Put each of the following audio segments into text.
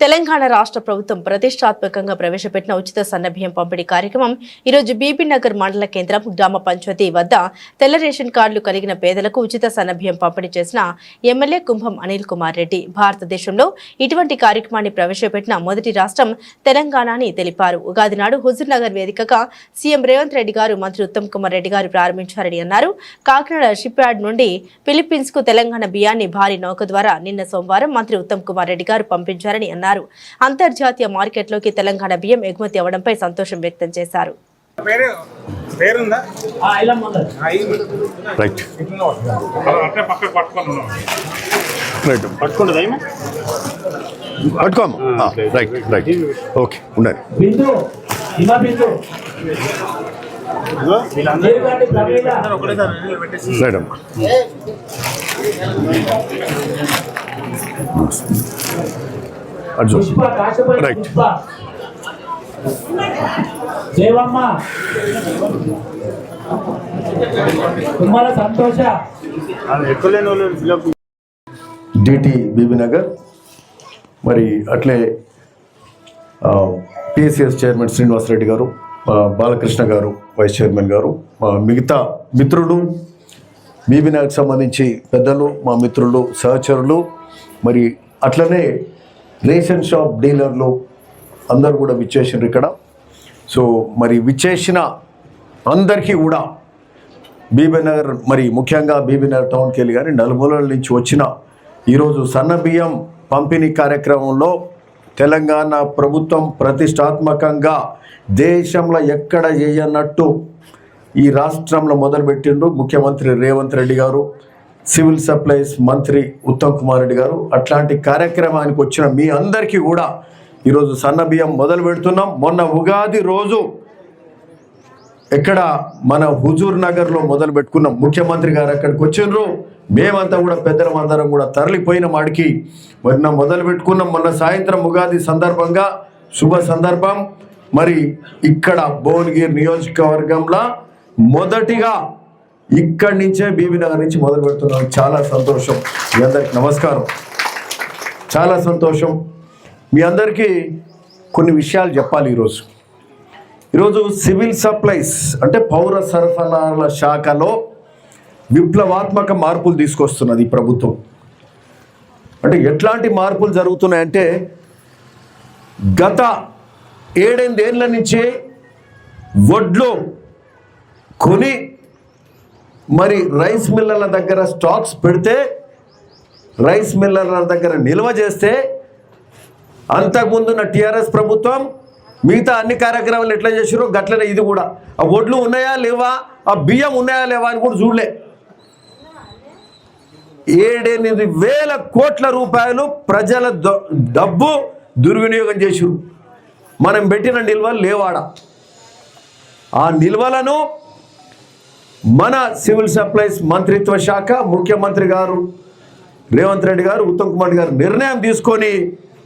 తెలంగాణ రాష్ట్ర ప్రభుత్వం ప్రతిష్టాత్మకంగా ప్రవేశపెట్టిన ఉచిత సన్నబియ్యం పంపిణీ కార్యక్రమం ఈరోజు బీబీ నగర్ మండల కేంద్రం గ్రామ పంచాయతీ వద్ద తెల్ల రేషన్ కార్డులు కలిగిన పేదలకు ఉచిత సన్నబియ్యం పంపిణీ చేసిన ఎమ్మెల్యే కుంభం అనిల్ కుమార్ రెడ్డి. భారతదేశంలో ఇటువంటి కార్యక్రమాన్ని ప్రవేశపెట్టిన మొదటి రాష్ట్రం తెలంగాణ అని తెలిపారు. ఉగాది నాడు హుజూర్నగర్ వేదికగా సీఎం రేవంత్ రెడ్డి గారు మంత్రి ఉత్తమ్ కుమార్ రెడ్డి గారు ప్రారంభించారని అన్నారు. కాకినాడ షిప్ యార్డ్ నుండి ఫిలిప్పీన్స్కు తెలంగాణ బియ్యాన్ని భారీ నౌక ద్వారా నిన్న సోమవారం మంత్రి ఉత్తమ్ కుమార్ రెడ్డి గారు పంపించారని అన్నారు. అంతర్జాతీయ మార్కెట్లోకి తెలంగాణ బియ్యం ఎగుమతి అవ్వడంపై సంతోషం వ్యక్తం చేశారు. పట్టుకోమ్మా. Right right. ఓకే ఉండండి. రైట్ అమ్మా దేవమ్మ. తుమ్మల సంతోష. వాళ్ళు ఫిలప్ డిటి బీబీ నగర్. మరి అట్లే పిఎస్సిఎస్ చైర్మన్ శ్రీనివాసరెడ్డి గారు బాలకృష్ణ గారు వైస్ చైర్మన్ గారు మా మిగతా మిత్రులు బీబీ నగర్కి సంబంధించి పెద్దలు మా మిత్రులు సహచరులు మరి అట్లనే రేషన్ షాప్ డీలర్లు అందరూ కూడా విచ్చేసినారు ఇక్కడ. సో మరి విచ్చేసిన అందరికీ కూడా బీబీనగర్ మరి ముఖ్యంగా బీబీనగర్ టౌన్కి వెళ్ళి కానీ నలుమూలల నుంచి వచ్చిన ఈరోజు సన్న బియ్యం పంపిణీ కార్యక్రమంలో తెలంగాణ ప్రభుత్వం ప్రతిష్టాత్మకంగా దేశంలో ఎక్కడ చేయనట్టు ఈ రాష్ట్రంలో మొదలుపెట్టిండ్రు ముఖ్యమంత్రి రేవంత్ రెడ్డి గారు. సివిల్ సప్లైస్ మంత్రి ఉత్తమ్ కుమార్ రెడ్డి గారు అట్లాంటి కార్యక్రమానికి వచ్చిన మీ అందరికీ కూడా ఈరోజు సన్న బియ్యం మొదలు పెడుతున్నాం. మొన్న ఉగాది రోజు ఎక్కడ మన హుజూర్ నగర్లో మొదలు పెట్టుకున్నాం ముఖ్యమంత్రి గారు అక్కడికి వచ్చిండ్రు. మేమంతా కూడా పెద్దలం అందరం కూడా తరలిపోయిన మాడికి మొన్న మొదలు పెట్టుకున్నాం. మొన్న సాయంత్రం ఉగాది సందర్భంగా శుభ సందర్భం. మరి ఇక్కడ భువనగిరి నియోజకవర్గంలో మొదటిగా ఇక్కడి నుంచే బీబీ నగర్ నుంచి మొదలు పెడుతున్నాం చాలా సంతోషం. మీ అందరికి నమస్కారం. చాలా సంతోషం. మీ అందరికీ కొన్ని విషయాలు చెప్పాలి ఈరోజు. ఈరోజు సివిల్ సప్లైస్ అంటే పౌర సరఫరాల శాఖలో విప్లవాత్మక మార్పులు తీసుకొస్తున్నది ప్రభుత్వం. అంటే ఎట్లాంటి మార్పులు జరుగుతున్నాయంటే గత ఏడెనిమిదేళ్ళ నుంచి వడ్లు కొని మరి రైస్ మిల్లర్ల దగ్గర స్టాక్స్ పెడితే రైస్ మిల్లర్ల దగ్గర నిల్వ చేస్తే అంతకుముందున్న టీఆర్ఎస్ ప్రభుత్వం మిగతా అన్ని కార్యక్రమాలు ఎట్లా చేసారో గట్లనే ఇది కూడా. ఆ ఒడ్లు ఉన్నాయా లేవా? ఆ బియ్యం ఉన్నాయా లేవా అని కూడా చూడలే. ఏడెనిమిది వేల కోట్ల రూపాయలు ప్రజల ద- డబ్బు దుర్వినియోగం చేసిరు. మనం పెట్టిన నిల్వలు లేవాడ. ఆ నిల్వలను మన సివిల్ సప్లైస్ మంత్రిత్వ శాఖ ముఖ్యమంత్రి గారు రేవంత్ రెడ్డి గారు ఉత్తమ్ కుమార్ గారు నిర్ణయం తీసుకొని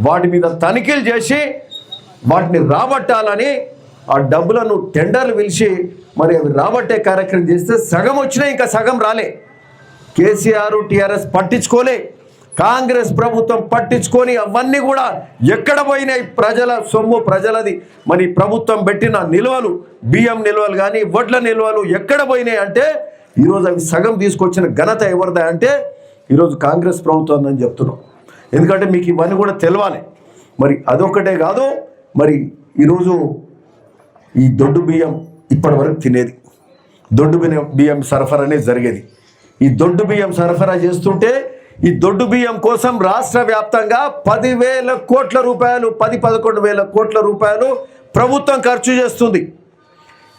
వాటి మీద తనిఖీలు చేసి వాటిని రాబట్టాలని ఆ డబ్బులను టెండర్లు పిలిచి మరి అవి రాబట్టే కార్యక్రమం చేస్తే సగం వచ్చినాయి ఇంకా సగం రాలే. కేసీఆర్ టీఆర్ఎస్ పట్టించుకోలే. కాంగ్రెస్ ప్రభుత్వం పట్టించుకొని అవన్నీ కూడా ఎక్కడ పోయినాయి? ప్రజల సొమ్ము ప్రజలది. మరి ప్రభుత్వం పెట్టిన నిల్వలు బియ్యం నిల్వలు కానీ వడ్ల నిల్వలు ఎక్కడ పోయినాయి అంటే ఈరోజు అవి సగం తీసుకొచ్చిన ఘనత ఎవరిదా అంటే ఈరోజు కాంగ్రెస్ ప్రభుత్వం అని చెప్తున్నాం. ఎందుకంటే మీకు ఇవన్నీ కూడా తెలవాలి. మరి అదొక్కటే కాదు మరి ఈరోజు ఈ దొడ్డు బియ్యం ఇప్పటి వరకు తినేది. దొడ్డు బియ్యం బియ్యం సరఫరా అనేది జరిగేది. ఈ దొడ్డు బియ్యం సరఫరా చేస్తుంటే ఈ దొడ్డు బియ్యం కోసం రాష్ట్ర వ్యాప్తంగా పదివేల కోట్ల రూపాయలు పది పదకొండు వేల కోట్ల రూపాయలు ప్రభుత్వం ఖర్చు చేస్తుంది.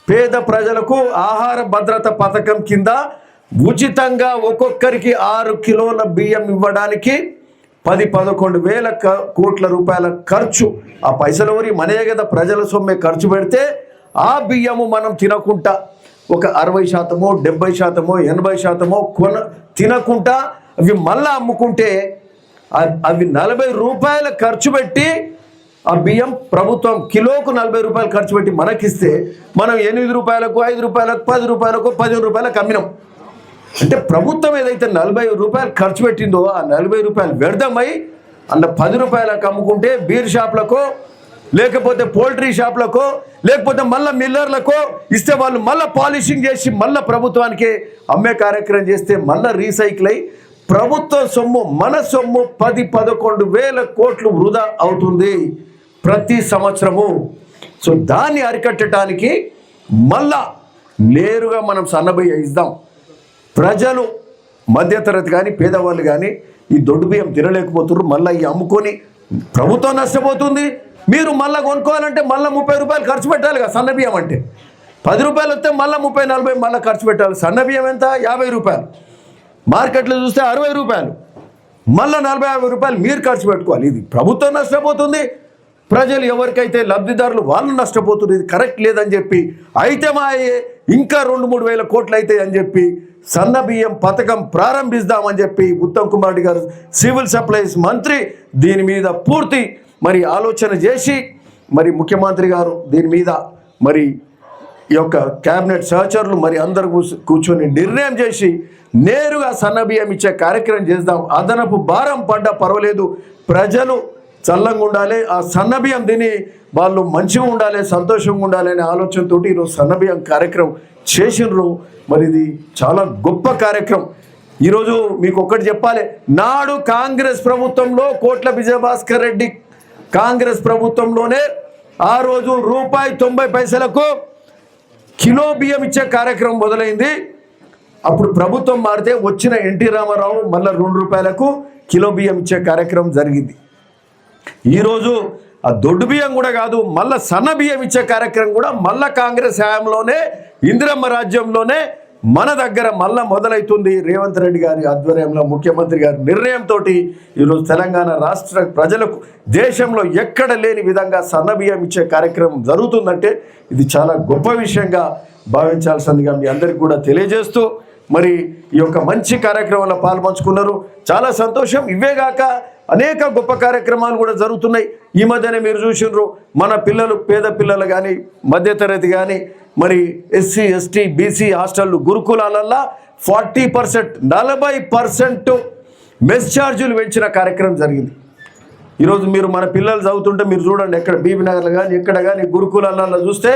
పేద ప్రజలకు ఆహార భద్రత పథకం కింద ఉచితంగా ఒక్కొక్కరికి ఆరు కిలోల బియ్యం ఇవ్వడానికి పది పదకొండు వేల కోట్ల రూపాయల ఖర్చు. ఆ పైసలు ఎవరి? మనే కదా ప్రజల సొమ్మే ఖర్చు పెడితే ఆ బియ్యము మనం తినకుండా ఒక అరవై శాతమో డెబ్బై శాతమో ఎనభై శాతమో కొన తినకుండా అవి మళ్ళీ అమ్ముకుంటే అవి నలభై రూపాయల ఖర్చు పెట్టి ఆ బియ్యం ప్రభుత్వం కిలోకు నలభై రూపాయలు ఖర్చు పెట్టి మనకిస్తే మనం ఎనిమిది రూపాయలకు ఐదు రూపాయలకు పది రూపాయలకు పదిహేను రూపాయలకు అమ్మినాం. అంటే ప్రభుత్వం ఏదైతే నలభై రూపాయలు ఖర్చు పెట్టిందో ఆ నలభై రూపాయలు వ్యర్థమై అందులో పది రూపాయలకు అమ్ముకుంటే బీర్ షాప్లకో లేకపోతే పోల్ట్రీ షాప్లకో లేకపోతే మళ్ళీ మిల్లర్లకో ఇస్తే వాళ్ళు మళ్ళీ పాలిషింగ్ చేసి మళ్ళీ ప్రభుత్వానికి అమ్మే కార్యక్రమం చేస్తే మళ్ళీ రీసైకిల్ అయ్యి ప్రభుత్వ సొమ్ము మన సొమ్ము పది పదకొండు వేల కోట్లు వృధా అవుతుంది ప్రతి సంవత్సరము. సో దాన్ని అరికట్టడానికి మళ్ళా నేరుగా మనం సన్నబియ్య ఇద్దాం. ప్రజలు మధ్యతరగతి కానీ పేదవాళ్ళు కానీ ఈ దొడ్డు బియ్యం తినలేకపోతున్నారు. మళ్ళీ ఈ అమ్ముకొని ప్రభుత్వం నష్టపోతుంది. మీరు మళ్ళీ కొనుక్కోవాలంటే మళ్ళీ ముప్పై రూపాయలు ఖర్చు పెట్టాలి కదా సన్న బియ్యం అంటే. పది రూపాయలు వస్తే మళ్ళీ ముప్పై నలభై మళ్ళీ ఖర్చు పెట్టాలి. సన్న బియ్యం ఎంత? యాభై రూపాయలు. మార్కెట్లో చూస్తే అరవై రూపాయలు మళ్ళీ నలభై యాభై రూపాయలు మీరు ఖర్చు పెట్టుకోవాలి. ఇది ప్రభుత్వం నష్టపోతుంది ప్రజలు ఎవరికైతే లబ్ధిదారులు వాళ్ళు నష్టపోతున్నారు ఇది కరెక్ట్ లేదని చెప్పి అయితే మా అయ్యే ఇంకా రెండు మూడు వేల కోట్లు అయితే అని చెప్పి సన్న బియ్యం పథకం ప్రారంభిస్తామని చెప్పి ఉత్తమ్ కుమార్ రెడ్డి గారు సివిల్ సప్లైస్ మంత్రి దీని మీద పూర్తి మరి ఆలోచన చేసి మరి ముఖ్యమంత్రి గారు దీని మీద మరి ఈ యొక్క క్యాబినెట్ సహచరులు మరి అందరు కూర్చొని నిర్ణయం చేసి నేరుగా సన్నబియ్యం ఇచ్చే కార్యక్రమం చేద్దాం. అదనపు భారం పడ్డ పర్వాలేదు. ప్రజలు చల్లంగా ఉండాలి. ఆ సన్నబియ్యం తిని వాళ్ళు మంచిగా ఉండాలి సంతోషంగా ఉండాలి అనే ఆలోచనతో ఈరోజు సన్నబియ్యం కార్యక్రమం చేసినారు మరి ఇది చాలా గొప్ప కార్యక్రమం. ఈరోజు మీకు ఒక్కటి చెప్పాలి. నాడు కాంగ్రెస్ ప్రభుత్వంలో కోట్ల విజయభాస్కర్ రెడ్డి కాంగ్రెస్ ప్రభుత్వంలోనే ఆ రోజు రూపాయి తొంభై పైసలకు కిలో బియ్యం ఇచ్చే కార్యక్రమం మొదలైంది. అప్పుడు ప్రభుత్వం మారితే వచ్చిన ఎన్టీ రామారావు మళ్ళీ రెండు రూపాయలకు కిలో బియ్యం ఇచ్చే కార్యక్రమం జరిగింది. ఈరోజు ఆ దొడ్డు బియ్యం కూడా కాదు మళ్ళా సన్న బియ్యం ఇచ్చే కార్యక్రమం కూడా మళ్ళా కాంగ్రెస్ హయాంలోనే ఇందిరమ్మ రాజ్యంలోనే మన దగ్గర మళ్ళా మొదలవుతుంది రేవంత్ రెడ్డి గారి ఆధ్వర్యంలో ముఖ్యమంత్రి గారి నిర్ణయంతో ఈరోజు తెలంగాణ రాష్ట్ర ప్రజలకు దేశంలో ఎక్కడ లేని విధంగా సన్నబియ్యం ఇచ్చే కార్యక్రమం జరుగుతుందంటే ఇది చాలా గొప్ప విషయంగా భావించాల్సిందిగా మీ అందరికి కూడా తెలియజేస్తూ మరి ఈ యొక్క మంచి కార్యక్రమంలో పాల్పంచుకున్నారు. చాలా సంతోషం. ఇవేగాక అనేక గొప్ప కార్యక్రమాలు కూడా జరుగుతున్నాయి. ఈ మధ్యనే మీరు చూసినారు మన పిల్లలు పేద పిల్లలు కానీ మధ్యతరగతి కానీ మరి ఎస్సీ ఎస్టీ బీసీ హాస్టళ్ళు గురుకులాలల్లా ఫార్టీ పర్సెంట్ నలభై పర్సెంట్ మెస్ ఛార్జీలు పెంచిన కార్యక్రమం జరిగింది. ఈరోజు మీరు మన పిల్లలు చదువుతుంటే మీరు చూడండి ఎక్కడ బీబీ నగర్లో కానీ ఎక్కడ కానీ గురుకులాలలో చూస్తే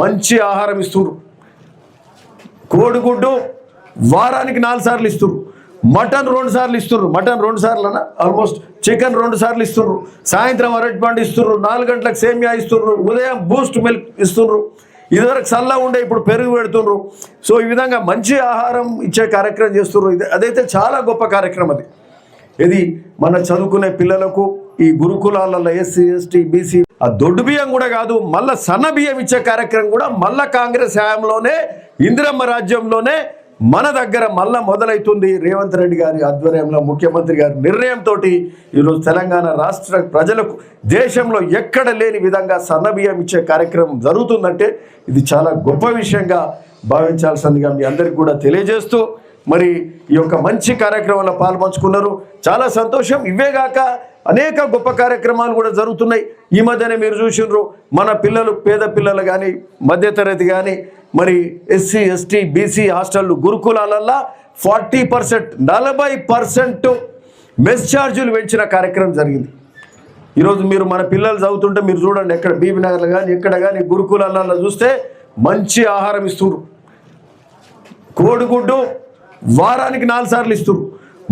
మంచి ఆహారం ఇస్తున్నారు కోడిగుడ్డు వారానికి నాలుగు సార్లు ఇస్తున్నారు మటన్ రెండు సార్లు ఇస్తున్నారు మటన్ రెండు సార్లు అన్న ఆల్మోస్ట్ చికెన్ రెండు సార్లు ఇస్తున్నారు సాయంత్రం అరటి పండు ఇస్తున్నారు నాలుగు గంటలకు సేమియా ఇస్తున్నారు ఉదయం బూస్ట్ మిల్క్ ఇస్తున్నారు ఇదివరకు చల్ల ఉండే ఇప్పుడు పెరుగు పెడుతున్నారు సో ఈ విధంగా మంచి ఆహారం ఇచ్చే కార్యక్రమం చేస్తున్నారు ఇది అదైతే చాలా గొప్ప కార్యక్రమం అది. ఇది మన చదువుకునే పిల్లలకు ఈ గురుకులాలలో ఎస్సీ ఎస్టీ బీసీ ఆ దొడ్డు బియ్యం కూడా కాదు మళ్ళా సన్న బియ్యం ఇచ్చే కార్యక్రమం కూడా మళ్ళా కాంగ్రెస్ హయాంలోనే ఇందిరమ్మ రాజ్యంలోనే మన దగ్గర మళ్ళా మొదలవుతుంది రేవంత్ రెడ్డి గారి ఆధ్వర్యంలో ముఖ్యమంత్రి గారి నిర్ణయంతో ఈరోజు తెలంగాణ రాష్ట్ర ప్రజలకు దేశంలో ఎక్కడ లేని విధంగా సన్నబియ్యం ఇచ్చే కార్యక్రమం జరుగుతుందంటే ఇది చాలా గొప్ప విషయంగా భావించాల్సిందిగా మీ అందరికీ కూడా తెలియజేస్తూ మరి ఈ యొక్క మంచి కార్యక్రమంలో పాల్పంచుకున్నారు. చాలా సంతోషం. ఇవేగాక అనేక గొప్ప కార్యక్రమాలు కూడా జరుగుతున్నాయి. ఈ మధ్యనే మీరు చూసినారు మన పిల్లలు పేద పిల్లలు కానీ మధ్యతరగతి కానీ మరి ఎస్సీ ఎస్టీ బీసీ హాస్టళ్ళు గురుకులాలల్లా ఫార్టీ పర్సెంట్ నలభై పర్సెంట్ మెస్ ఛార్జీలు పెంచిన కార్యక్రమం జరిగింది. ఈరోజు మీరు మన పిల్లలు చదువుతుంటే మీరు చూడండి ఎక్కడ బీబీనగర్లో కానీ ఎక్కడ కానీ గురుకులాలలో చూస్తే మంచి ఆహారం ఇస్తున్నారు కోడిగుడ్డు వారానికి నాలుగు సార్లు ఇస్తున్నారు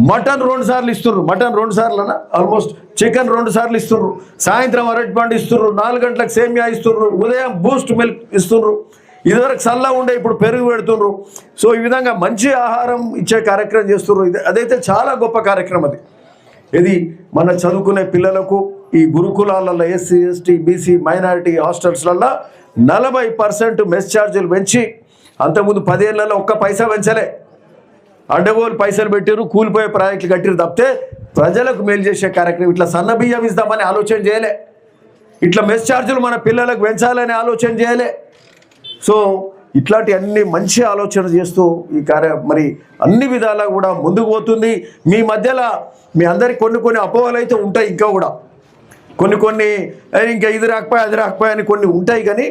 మటన్ రెండు సార్లు ఇస్తున్నారు మటన్ రెండు సార్లు అన్న ఆల్మోస్ట్ చికెన్ రెండు సార్లు ఇస్తున్నారు సాయంత్రం అరటి పండు ఇస్తున్నారు నాలుగు గంటలకు సేమియా ఇస్తున్నారు ఉదయం బూస్ట్ మిల్క్ ఇస్తున్నారు ఇదివరకు చల్ల ఉండే ఇప్పుడు పెరుగు పెడుతున్నారు సో ఈ విధంగా మంచి ఆహారం ఇచ్చే కార్యక్రమం చేస్తున్నారు ఇది అదైతే చాలా గొప్ప కార్యక్రమం అది. ఇది మన చదువుకునే పిల్లలకు ఈ గురుకులాలలో ఎస్సీ ఎస్టీ బీసీ మైనారిటీ హాస్టల్స్లలో నలభై పర్సెంట్ మెస్ ఛార్జీలు పెంచి అంతకుముందు పదేళ్ళలో ఒక్క పైసా పెంచలే. అడ్డగోలు పైసలు పెట్టారు కూలిపోయే ప్రాజెక్టులు కట్టిరు తప్పితే ప్రజలకు మేలు చేసే కార్యక్రమం. ఇట్లా సన్న బియ్యం ఇస్తామని ఆలోచన చేయలే. ఇట్లా మెస్ ఛార్జీలు మన పిల్లలకు పెంచాలనే ఆలోచన చేయలే. సో ఇట్లాంటి అన్ని మంచి ఆలోచన చేస్తూ ఈ కార్య మరి అన్ని విధాలా కూడా ముందుకు పోతుంది. మీ మధ్యలో మీ అందరికి కొన్ని కొన్ని అపోహలు అయితే ఉంటాయి ఇంకా కూడా. కొన్ని కొన్ని ఇంకా ఇది రాకపోయా అది రాకపోయా అని కొన్ని ఉంటాయి కానీ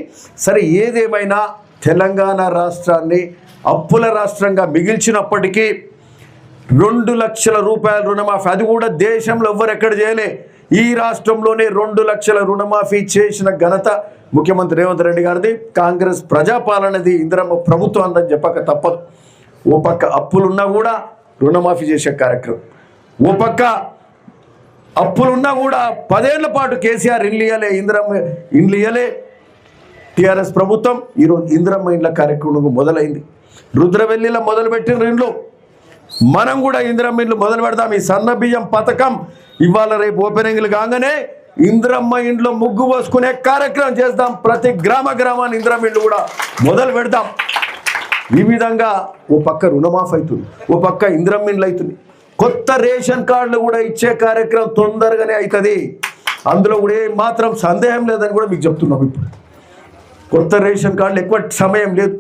సరే ఏదేమైనా తెలంగాణ రాష్ట్రాన్ని అప్పుల రాష్ట్రంగా మిగిల్చినప్పటికీ రెండు లక్షల రూపాయల రుణమాఫీ అది కూడా దేశంలో ఎవ్వరు ఎక్కడ చేయలే. ఈ రాష్ట్రంలోనే రెండు లక్షల రుణమాఫీ చేసిన ఘనత ముఖ్యమంత్రి రేవంత్ రెడ్డి గారిది కాంగ్రెస్ ప్రజాపాలనది ఇందిరమ్మ ప్రభుత్వం అందని చెప్పక తప్పదు. ఓ పక్క అప్పులున్నా కూడా రుణమాఫీ చేసే కార్యక్రమం. ఓ పక్క అప్పులున్నా కూడా పదేళ్ళ పాటు కేసీఆర్ ఇండ్లు ఇయ్యలే ఇందిరమ్మ ఇండ్లు ఇయ్యలే. టీఆర్ఎస్ ప్రభుత్వం ఈరోజు ఇందిరమ్మ ఇండ్ల కార్యక్రమం మొదలైంది. రుద్రవెల్లిలో మొదలుపెట్టిన ఇండ్లు. మనం కూడా ఇందిరమ్మ ఇండ్లు మొదలు పెడదాం. ఈ సన్న బియ్యం పథకం ఇవాళ రేపు ఓపెనింగ్లు కాగానే ఇంద్రమ్మ ఇంట్లో ముగ్గు పోసుకునే కార్యక్రమం చేద్దాం. ప్రతి గ్రామ గ్రామాన్ని ఇంద్రమ్మ ఇండ్లు కూడా మొదలు పెడదాం. ఈ విధంగా ఓ పక్క రుణమాఫ్ అవుతుంది. ఓ పక్క ఇంద్రమ్మ ఇండ్లు అవుతుంది. కొత్త రేషన్ కార్డులు కూడా ఇచ్చే కార్యక్రమం తొందరగానే అవుతుంది. అందులో కూడా ఏ మాత్రం సందేహం లేదని కూడా మీకు చెప్తున్నాం ఇప్పుడు. కొత్త రేషన్ కార్డులు ఎక్కువ సమయం లేదు.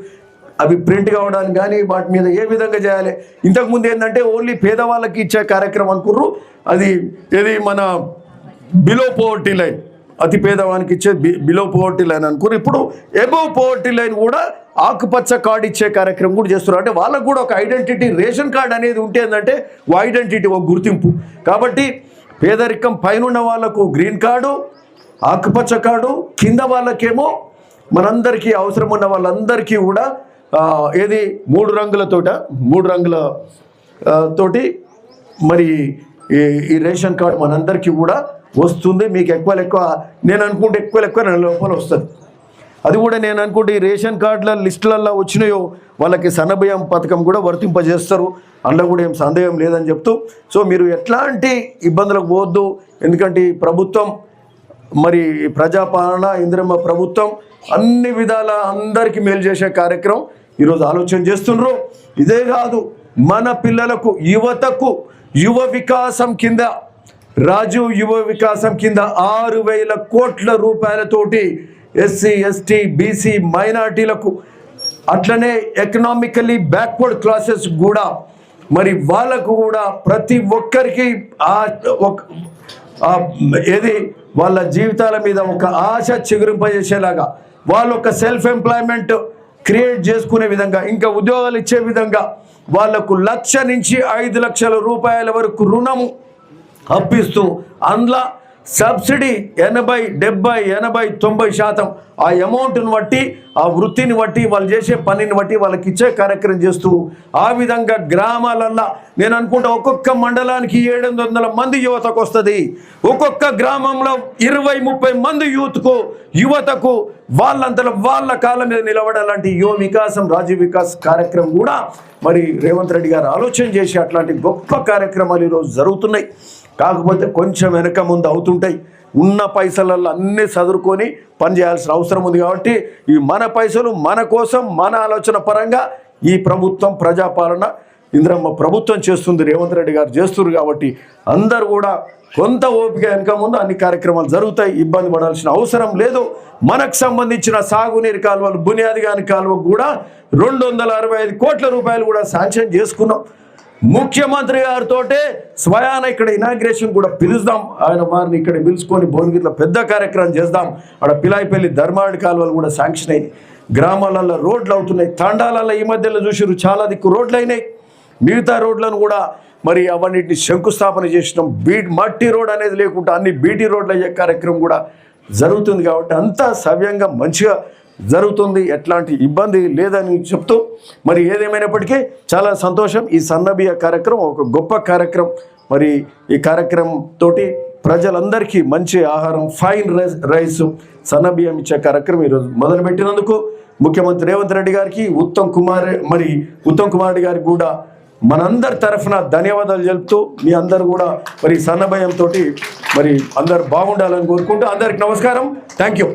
అవి ప్రింట్ కావడానికి కానీ వాటి మీద ఏ విధంగా చేయాలి? ఇంతకుముందు ఏంటంటే ఓన్లీ పేదవాళ్ళకి ఇచ్చే కార్యక్రమం అనుకుర్రు. అది ఏది మన బిలో పోవర్టీ లైన్ అతి పేదవానికి ఇచ్చే బి- బిలో పోవర్టీ లైన్ అనుకుని ఇప్పుడు ఎబోవ్ పోవర్టీ లైన్ కూడా ఆకుపచ్చ కార్డు ఇచ్చే కార్యక్రమం కూడా చేస్తున్నారు. అంటే వాళ్ళకు కూడా ఒక ఐడెంటిటీ రేషన్ కార్డు అనేది ఉంటే ఏంటంటే ఓ ఐడెంటిటీ ఒక గుర్తింపు. కాబట్టి పేదరికం పైన ఉన్న వాళ్ళకు గ్రీన్ కార్డు ఆకుపచ్చ కార్డు కింద వాళ్ళకేమో మనందరికీ అవసరం ఉన్న వాళ్ళందరికీ కూడా ఏది? మూడు రంగులతోట మూడు రంగుల తోటి మరి ఈ ఈ రేషన్ కార్డు మనందరికీ కూడా వస్తుంది మీకు ఎక్కువ ఎక్కువ నేను అనుకుంటే ఎక్కువ ఎక్కువ నెల లోపల వస్తుంది. అది కూడా నేను అనుకుంటే ఈ రేషన్ కార్డుల లిస్టులలో వచ్చినాయో వాళ్ళకి సన్నబియ్యం పథకం కూడా వర్తింపజేస్తారు. అందులో కూడా ఏం సందేహం లేదని చెప్తూ సో మీరు ఎట్లాంటి ఇబ్బందులకు పోవద్దు. ఎందుకంటే ఈ ప్రభుత్వం మరి ప్రజాపాలన ఇందిరమ్మ ప్రభుత్వం అన్ని విధాల అందరికీ మేలు చేసే కార్యక్రమం ఈరోజు ఆలోచన చేస్తుండ్రు. ఇదే కాదు మన పిల్లలకు యువతకు యువ వికాసం కింద రాజీవ్ యువ వికాసం కింద ఆరు వేల కోట్ల రూపాయలతోటి ఎస్సీ ఎస్టీ బీసీ మైనార్టీలకు అట్లనే ఎకనామికలీ బ్యాక్వర్డ్ క్లాసెస్ కూడా. మరి వాళ్ళకు కూడా ప్రతి ఒక్కరికి ఒక- ఏది వాళ్ళ జీవితాల మీద ఒక ఆశ చిగురింపజేసేలాగా వాళ్ళు ఒక సెల్ఫ్ ఎంప్లాయ్మెంట్ క్రియేట్ చేసుకునే విధంగా ఇంకా ఉద్యోగాలు ఇచ్చే విధంగా వాళ్ళకు లక్ష నుంచి ఐదు లక్షల రూపాయల వరకు రుణము అప్పిస్తూ అందులో సబ్సిడీ ఎనభై డెబ్బై ఎనభై తొంభై శాతం ఆ అమౌంట్ని బట్టి ఆ వృత్తిని బట్టి వాళ్ళు చేసే పనిని బట్టి వాళ్ళకి ఇచ్చే కార్యక్రమం చేస్తూ ఆ విధంగా గ్రామాలల్లో నేను అనుకుంటా ఒక్కొక్క మండలానికి ఏడు మంది యువతకు వస్తుంది. ఒక్కొక్క గ్రామంలో ఇరవై ముప్పై మంది యూత్కు యువతకు వాళ్ళంతలో వాళ్ళ కాలం మీద నిలబడాలంటే యువ వికాసం రాజీవ్ వికాస్ కార్యక్రమం కూడా మరి రేవంత్ రెడ్డి గారు ఆలోచన చేసి అట్లాంటి గొప్ప కార్యక్రమాలు ఈరోజు జరుగుతున్నాయి. కాకపోతే కొంచెం వెనక ముందు అవుతుంటాయి. ఉన్న పైసలలో అన్నీ చదువుకొని పని చేయాల్సిన అవసరం ఉంది కాబట్టి ఈ మన పైసలు మన కోసం మన ఆలోచన పరంగా ఈ ప్రభుత్వం ప్రజాపాలన ఇంద్రమ్మ ప్రభుత్వం చేస్తుంది రేవంత్ రెడ్డి గారు చేస్తున్నారు కాబట్టి అందరు కూడా కొంత ఓపిక వెనక ముందు అన్ని కార్యక్రమాలు జరుగుతాయి ఇబ్బంది పడాల్సిన అవసరం లేదు. మనకు సంబంధించిన సాగునీరు కాలువలు బునియాది కాని కాలువ కూడా రెండు వందల అరవై ఐదు కోట్ల రూపాయలు కూడా శాంక్షన్ చేసుకున్నాం. ముఖ్యమంత్రి గారితో స్వయాన ఇక్కడ ఇనాగ్రేషన్ కూడా పిలుస్తాం ఆయన వారిని ఇక్కడ పిలుచుకొని భువనగిరిలో పెద్ద కార్యక్రమం చేద్దాం. అక్కడ పిలాయిపల్లి ధర్మాడి కాలువలు కూడా శాంక్షన్ అయ్యి గ్రామాలలో రోడ్లు అవుతున్నాయి. తండాలలో ఈ మధ్యలో చూసిరు చాలా దిక్కు రోడ్లు అయినాయి. మిగతా రోడ్లను కూడా మరి అవన్నిటిని శంకుస్థాపన చేసినాం. బీ మట్టి రోడ్ అనేది లేకుండా అన్ని బీటీ రోడ్లు అయ్యే కార్యక్రమం కూడా జరుగుతుంది కాబట్టి అంతా సవ్యంగా మంచిగా జరుగుతుంది ఎట్లాంటి ఇబ్బంది లేదని చెప్తూ మరి ఏదేమైనప్పటికీ చాలా సంతోషం ఈ సన్నబియ్య కార్యక్రమం ఒక గొప్ప కార్యక్రమం. మరి ఈ కార్యక్రమం తోటి ప్రజలందరికీ మంచి ఆహారం ఫైన్ రైస్ రైస్ సన్నబియ్యం ఇచ్చే కార్యక్రమం ఈరోజు మొదలుపెట్టినందుకు ముఖ్యమంత్రి రేవంత్ రెడ్డి గారికి ఉత్తమ్ కుమార్ మరి ఉత్తమ్ కుమార్ రెడ్డి గారికి కూడా మనందరి తరఫున ధన్యవాదాలు తెలుపుతూ మీ అందరు కూడా మరి సన్నభయంతో మరి అందరు బాగుండాలని కోరుకుంటూ అందరికి నమస్కారం. Thank you